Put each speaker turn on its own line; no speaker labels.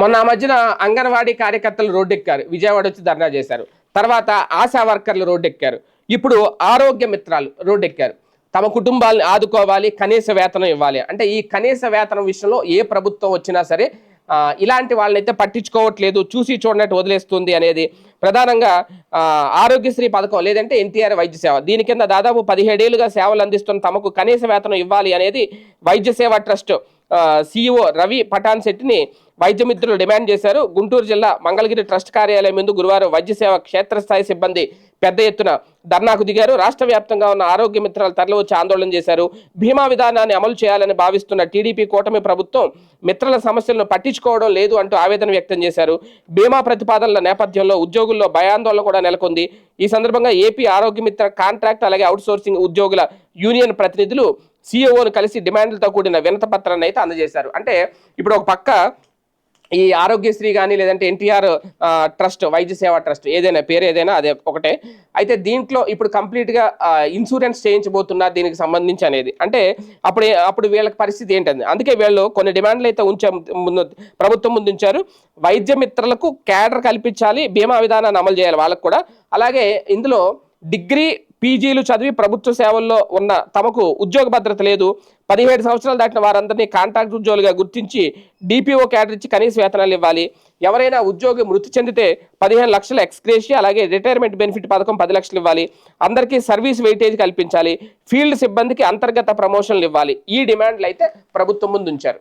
మొన్న ఆ మధ్యన అంగన్వాడీ కార్యకర్తలు రోడ్డెక్కారు. విజయవాడ వచ్చి ధర్నా చేశారు. తర్వాత ఆశా వర్కర్లు రోడ్డెక్కారు. ఇప్పుడు ఆరోగ్య మిత్రాలు రోడ్డెక్కారు. తమ కుటుంబాలను ఆదుకోవాలి కనీస వేతనం ఇవ్వాలి. అంటే ఈ కనీస వేతనం విషయంలో ఏ ప్రభుత్వం వచ్చినా సరే ఇలాంటి వాళ్ళనైతే పట్టించుకోవట్లేదు చూసి చూడనట్టు వదిలేస్తుంది అనేది ప్రధానంగా ఆరోగ్యశ్రీ పథకం లేదంటే ఎన్టీఆర్ వైద్య సేవ. దీని కింద దాదాపు పదిహేడేళ్ళుగా సేవలు అందిస్తున్న తమకు కనీస వేతనం ఇవ్వాలి అనేది వైద్య సేవ ట్రస్ట్ సిఇఓ రవి పఠాన్ శెట్టిని వైద్య మిత్రులు డిమాండ్ చేశారు. గుంటూరు జిల్లా మంగళగిరి ట్రస్ట్ కార్యాలయం ముందు గురువారం వైద్య సేవ క్షేత్రస్థాయి సిబ్బంది పెద్ద ఎత్తున ధర్నాకు దిగారు. రాష్ట్ర వ్యాప్తంగా ఉన్న ఆరోగ్య మిత్రాలు తరలివచ్చి ఆందోళన చేశారు. భీమా విధానాన్ని అమలు చేయాలని భావిస్తున్న టీడీపీ కూటమి ప్రభుత్వం మిత్రుల సమస్యలను పట్టించుకోవడం లేదు అంటూ ఆవేదన వ్యక్తం చేశారు. భీమా ప్రతిపాదనల నేపథ్యంలో ఉద్యోగుల్లో భయాందోళన కూడా నెలకొంది. ఈ సందర్భంగా ఏపీ ఆరోగ్య మిత్ర కాంట్రాక్ట్ అలాగే అవుట్సోర్సింగ్ ఉద్యోగుల యూనియన్ ప్రతినిధులు సిఇఓను కలిసి డిమాండ్లతో కూడిన వినత పత్రాన్ని అయితే అందజేశారు. అంటే ఇప్పుడు ఒక పక్క ఈ ఆరోగ్యశ్రీ కానీ లేదంటే ఎన్టీఆర్ ట్రస్ట్ వైద్య సేవ ట్రస్ట్ ఏదైనా పేరు ఏదైనా అదే ఒకటే. అయితే దీంట్లో ఇప్పుడు కంప్లీట్గా ఇన్సూరెన్స్ చేయించబోతున్నారు దీనికి సంబంధించి అనేది. అంటే అప్పుడు అప్పుడు వీళ్ళకి పరిస్థితి ఏంటంది అందుకే వీళ్ళు కొన్ని డిమాండ్లు అయితే ఉంచా ముందు ప్రభుత్వం ముందు ఉంచారు. వైద్య మిత్రులకు క్యాడర్ కల్పించాలి బీమా విధానాన్ని అమలు చేయాలి వాళ్ళకు కూడా. అలాగే ఇందులో డిగ్రీ పీజీలు చదివి ప్రభుత్వ సేవల్లో ఉన్న తమకు ఉద్యోగ భద్రత లేదు. పదిహేడు సంవత్సరాలు దాటిన వారందరినీ కాంట్రాక్ట్ ఉద్యోగులుగా గుర్తించి డిపిఓ క్యాడర్ ఇచ్చి కనీస వేతనాలు ఇవ్వాలి. ఎవరైనా ఉద్యోగి మృతి చెందితే పదిహేను లక్షల ఎక్స్గ్రేషి అలాగే రిటైర్మెంట్ బెనిఫిట్ పథకం పది లక్షలు ఇవ్వాలి. అందరికీ సర్వీస్ వెయిటేజ్ కల్పించాలి. ఫీల్డ్ సిబ్బందికి అంతర్గత ప్రమోషన్లు ఇవ్వాలి. ఈ డిమాండ్లు అయితే ప్రభుత్వం ముందు ఉంచారు